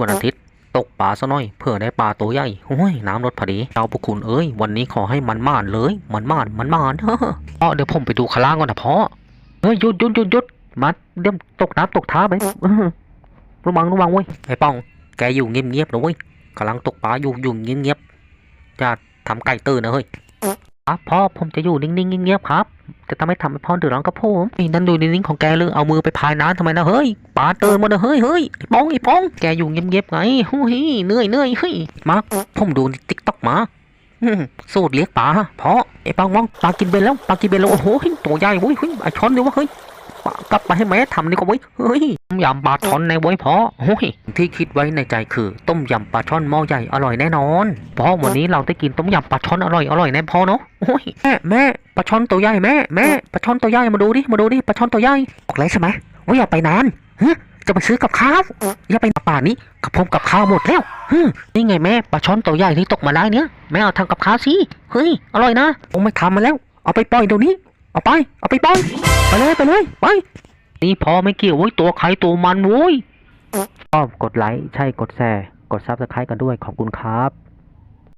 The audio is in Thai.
วันอาทิตย์ตกปลาซะหน่อยเพื่อได้ปลาตัวใหญ่โอ้ยน้ำลดพอดีเจ้าพวกคุณเอ้ยวันนี้ขอให้มันมานเลย มันมานมันมานเฮ้อพ่อเดี๋ยวผมไปดูข้างล่างก่อนนะพ่อเฮ้ยหยุดหยุดหยุดหยุดมาเดี๋ยวตกน้ำตกท่าไประวังระวังเว้ยไอ้ป้อง แกอยู่เงียบๆนะเว้ยกำลังตกปลาอยู่อยู่เงียบๆจะทำไก่ตื่นนะเฮ้ย ครับพ่อผมจะอยู่นิ่งๆเงียบๆครับ จะทำให้ทำให้พ่อเดือดร้อนกับผมไอ้นั่นดูนิ่งๆของแกเลยเอามือไปพายน้ำทำไมนะเฮ้ยปลาตื่นมาเนะเฮ้ยเฮ้ยไอ้ป้องไอ้ป้องแกอยู่เงียบๆไงโอ้ยเหนื่อยเหนื่อยเฮ้ยมาผมดูในติ๊กต็อกมาสูตรเลี้ยงปลาเพราะไอ้ปังมองปลากินเบนแล้วปลากินเบนแล้วโอ้โหตัวใหญ่เว้ยเฮ้ยไอ้ช้อนดีวะเฮ้ย กลับมาให้แม่ทำดีกว่าเว้เฮ้ยต้มยำปลาช้อนในเว้พราะโอ้ยที่คิดไว้ในใจคือ ต้มยำปลาช่อนหม้อใหญ่อร่อยแน่นอนเพราะวันนี้เราได้กินต้มยำปลาช่อนอร่อยอร่อยแน่พอเนาะโอ้ยแม่แม่ปลาช่อนตัวใหญ่แม่แม่ปลาช่อนตัวใหญ่มาดูดิมาดูดิปลาช่อนตัวใหญ่บอกเลยใช่ไหมว่าอย่าไปนานฮะจะไปซื้อกับข้าวอย่าไปป่านี้กับผมกับข้าวหมดแล้วฮึนี่ไงแม่ปลาช่อนตัวใหญ่ที่ตกมาได้เนี่ยแม่เอาทำกับข้าวสิเฮ้ยอร่อยนะผมไม่ทำมาแล้ว เอาไปปล่อยเดี๋ยวนี้ เอาไป เอาไปไปไปเลยไปเลยไปนี่พอไม่เกี่ยวเว้ยตัวใครตัวมันโว้ยชอบกดไลค์ใช่กดแชร์กดซับสไครต์กันด้วยขอบคุณครับ